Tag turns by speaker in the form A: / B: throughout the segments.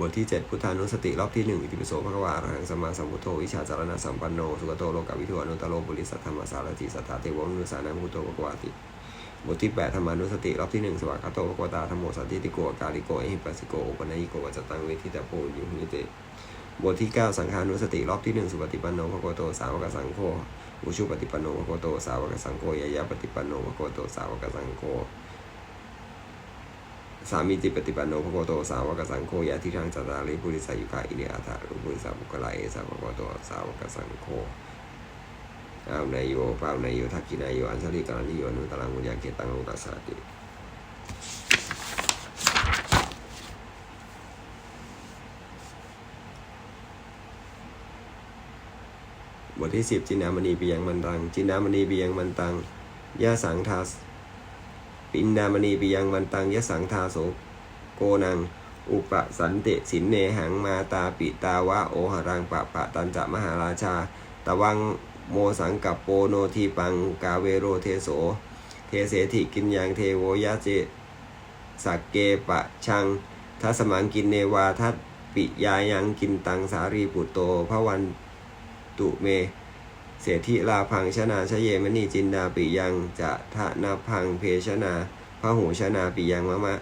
A: บทที่ 7 พุทธานุสติรอบที่1อิติปิโสภควาอรหังสัมมาสัมพุทโธวิชาจารณะสัมปันโนสุขโตโลกวิทูอนุตโรบุริสัทธรรมสารติสัทธาเทวมนุสานังพุทโธภควาติบทที่8ธรรมานุสติรอบที่1สวากขาโตภควตาธรรมโมสันติติโกกาลิโกเอหิปัสสิโกอุปนัยโกวัจจตังเวทิตาโพยุหิเตบทที่ 9 สังฆานุสติรอบที่ 1 สุปฏิปันโนภควโตสาวกสังโฆอุชุปฏิปันโนภควโตสาวกสังโฆยายาปฏิปันโนภควโตสาวกสังโฆ สามีจิปฏิปันโนภควโตสาวกสังโฆยะทิทังจตาริปุริสายุคาอิเนอัตถารุปุริสาบุคลาเอสาภควโตสาวกสังโฆอาวนายโยปาวนายโยทักกินายโยอัญชลิกานิโยอนุตรังวุญญาเกตังโลกัสสาติบทที่สิบจินามณีเปียงมันตังจินามณีเปียงมันตังยะสังทาส ปินดามณีปิยังวันตังยะสังทาโสโกนัง อุปสันเตสินเนหังมาตาปิตาวะโอหรังปะปะตันจะมหาราชา ตะวังโมสังกับโปโนทีปังกาเวโรเทโส เทเสถิกินยังเทโวยะเจสักเกปะชังทัสมังกินเนวาทัตปิยายังกินตังสารีปุตโตพระวันตุเม เศรษฐิลาพังชนาชเยมณีจินดาปิยังจะทะนาพังเพชนาพระหูชนาปิยังมะมะ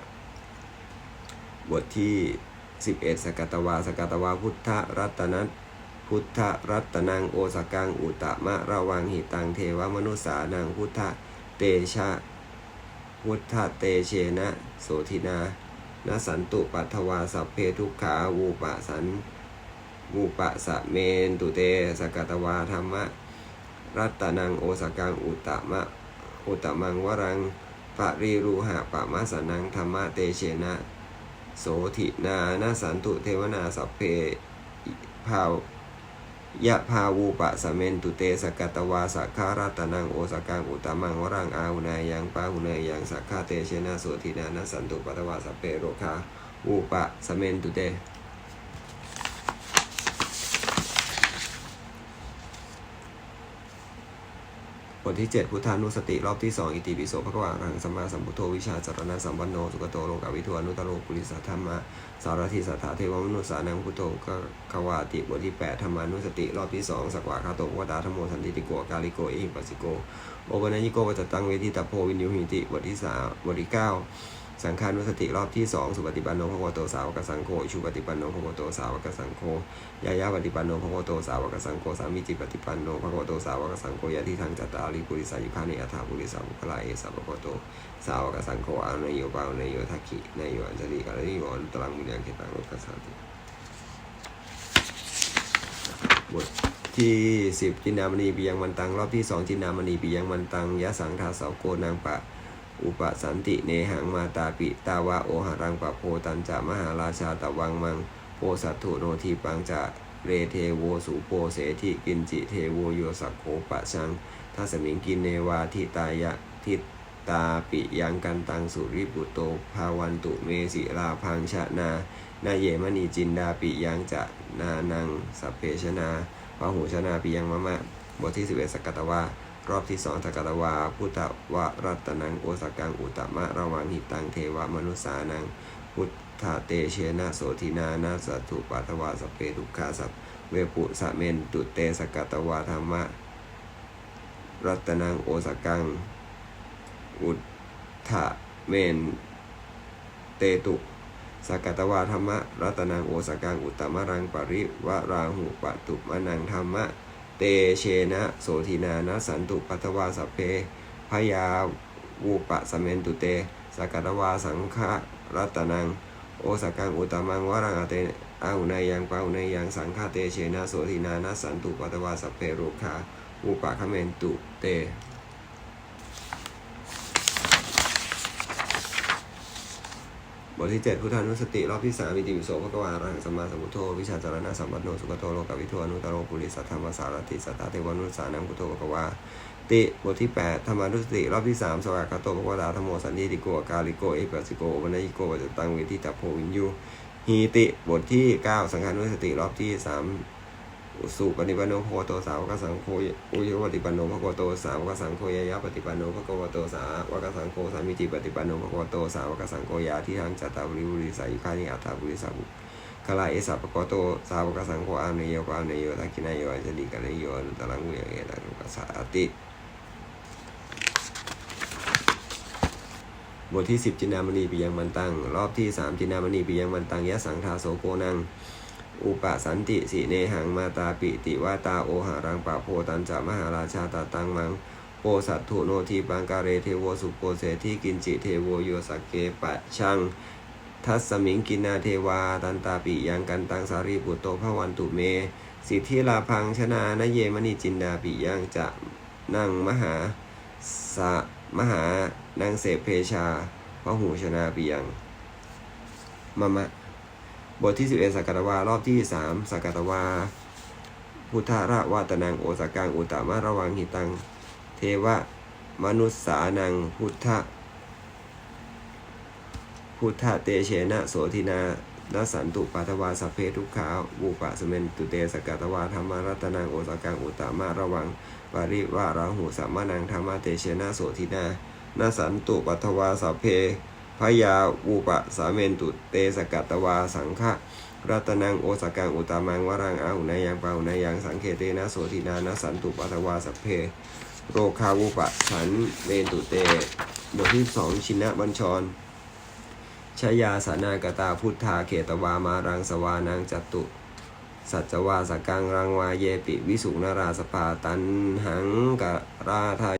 A: บทที่ 11 สกัตวา สกัตวาพุทธรัตนัตพุทธรัตนังโอสกังอุตมะระวังหิตังเทวมนุสานังพุทธเตชะพุทธเตเชนะ โสธินา นสันตุปัทวาสัพเพทุกขาวูปะสัน วูปะสะเมนตุเตสกตวาธรรมะรัตนังโอสกังอุตมะอุตมังวรังปะรีรูหะปะมะสนังธรรมะเตเชนะ โสธินานาสันตุเทวนาสัพเพภาวยะภาวูปะสะเมนตุเตสกัตวาสักขารัตนังโอสกังอุตมังวรังอาหุนายังปาหุนายังสักขาเตเชนะโสธินานาสันตุปัตวาสัพเพโรคาวูปะสะเมนตุเต บทที่ 7 พุทธานุสติรอบที่ 2 อิติปิโสภควารังสัมมาสัมพุทโธวิชาจารณะสัมปันโนสุกโตโลกาวิทวานุตตโรปุริสัทธรรมะสารทิสัทธาเทวมนุสานังพุทโธกวาติบทที่ 8 ธรรมานุสติรอบที่ 2 สักวาคาโตวตาธรรมโมสันติติโกกาลิโกเอหิปัสสิโกโอปนัญญิโกวัจะตังเวทิตาโพวินยูหิติบทที่3บทที่ 9 สังฆานุสติรอบที่2สุปฏิปันโนภควโตสาวกสังโฆชุปฏิปันโนภควโตสาวกสังโฆยายาปฏิปันโนภควโตสาวกสังโฆสามิจิปฏิปันโนภควโตสาวกสังโฆยะที่ทางจัตตาริปุริสายุคานิอัฏฐาปุริสาบุคลาเอสาภควโตสาวกสังโฆอานโยปาวนโยทักขินโยอัญชลิกาลนิโยอนุตรังมุญยังเกตังโลกัสสาติบทที่10จินดามณีปียังมันตังรอบที่2จินดามณีปียังมันตังยะสังทาสาวโกนางปะ อุปสันติเนหังมาตาปิตาวะโอหารังปะโพตันจะมหาราชาตะวังมังโพสัตถุโนทีปังจะเรเทโวสุโพเสธิกินจิเทโวโยสักโขปะชังทัสมิงกินเนวาทิตายะทิตาปิยังกันตังสุริปุตโตภาวันตุเมสิราพังชะนานาเยมณีจินดาปิยังจะนานังสัพเพชนาพหูชนาปิยังมะมะบทที่11สกตวา รอบที่สองสกัตวา พุทธวรัตนังโอสกังอุตมะระวังหิตังเทวมนุสานัง พุทธเตเชนะโสธินานาสัตถุปัตวาสเพทุกขาสัพเวปุสะเมนตุเตสกัตวาธรรมะ รัตนังโอสกัง อุทธเมนเตตุสกัตวาธรรมะรัตนังโอสกังอุตตมะรังปริวะราหุปตุมะนังธรรมะ เตเชนะโสธินานะสันตุปัตวาสเพพยาวูปะสะเมนตุเตสกัตวาสังฆรัตนัง โอสกังอุตมังวรังอเตอาหุนายังปาหุนายังสังฆาเตเชนะโสธินานะสันตุปัตวาสเพโรคาวุปะคเมนตุเต บทที่7พุทธานุสติ รอบที่3มิติวิโสภควาระหังสัมมาสัมพุทโธวิชาจารณะสัมปันโนสุขโตโลกวิทูอนุตโรปุริสัทธรรมสารติสัทธาเทวานุสานังพุทโธภควาติบทที่ 8 ธรรมานุสติ รอบที่ 3 สวากาโตภควาธรรมโมสันติติโกกาลิโกเอปัสิโกวันยิโกจตังเวทิตาโพวินยูฮีติบทที่ 9 สังฆานุสติ รอบที่3 สุปฏิปันโนภคโตสาวกสังโฆอุยปฏิปันโนภควโตสาวกสังโฆยายะปฏิปันโนภควโตสาวกสังโฆสามิจิปฏิปันโนภควโตสาวกสังโฆยาที่ทางจัตตาบริบุริสายุคานิอัตตาบุริสาบุคลาเอสัปปโกโตสาวกสังโฆอามเนโยกอามเนโยทักขินายโยอัจจดิกันโยอนุตตังเวเอตังกัสสาติบทที่10จินดามณีปิยังมันตังรอบที่3จินดามณีปิยังมันตังยะสังทาโสโกนัง อุปสันติสิเนหังมาตาปิติวาตาโอหารังปะโพตันจะมหาราชาตาตังมังโปสัตถุโนทีปังกาเรเทโวสุโปเสทีกินจิเทโวโยสกเกปะชัง ทัสมิงกินาเทวาตันตาปิยังกันตังสารีปุตโตภวันตุเม สิทธิลาพังชนานเยมณีจินดาปิยังจะนั่งมหาสะมหานางเสพเพชาพระหูชนาปิยังมะมะ บทที่ 11สักกตวารอบที่ 3สักกตวา พุทธระวาตนังโอสกังอุตตมะระวังหิตัง เทวะมนุษสานังพุทธพุทธเตเชนะโสทินานสันตุปัทวาสเพทุกขาบูปะสเมนตุเตสกตวาธรรมารัตนังโอสกังอุตตมะระวังปาริวาราหูสัมมานังธรรมเตเชนะโสทินานาสันตุปัทวาสเพ พยาวูปะสาเมนตุเตสกัตวาสังฆะรัตนังโอสกังอุตตมังวรังอาหุนายังปาหุนายังสังเคเตนะโสทินานาสันตุปัทวาสัพเพ โรคาวุปะฉันเมนตุเต บทที่สองชินะบัญชรชยาสานากตาพุทธาเขตวามารังสวานังจตุ สัจวาสกังรังวาเยปิวิสุนาราสปาตันหังกราทา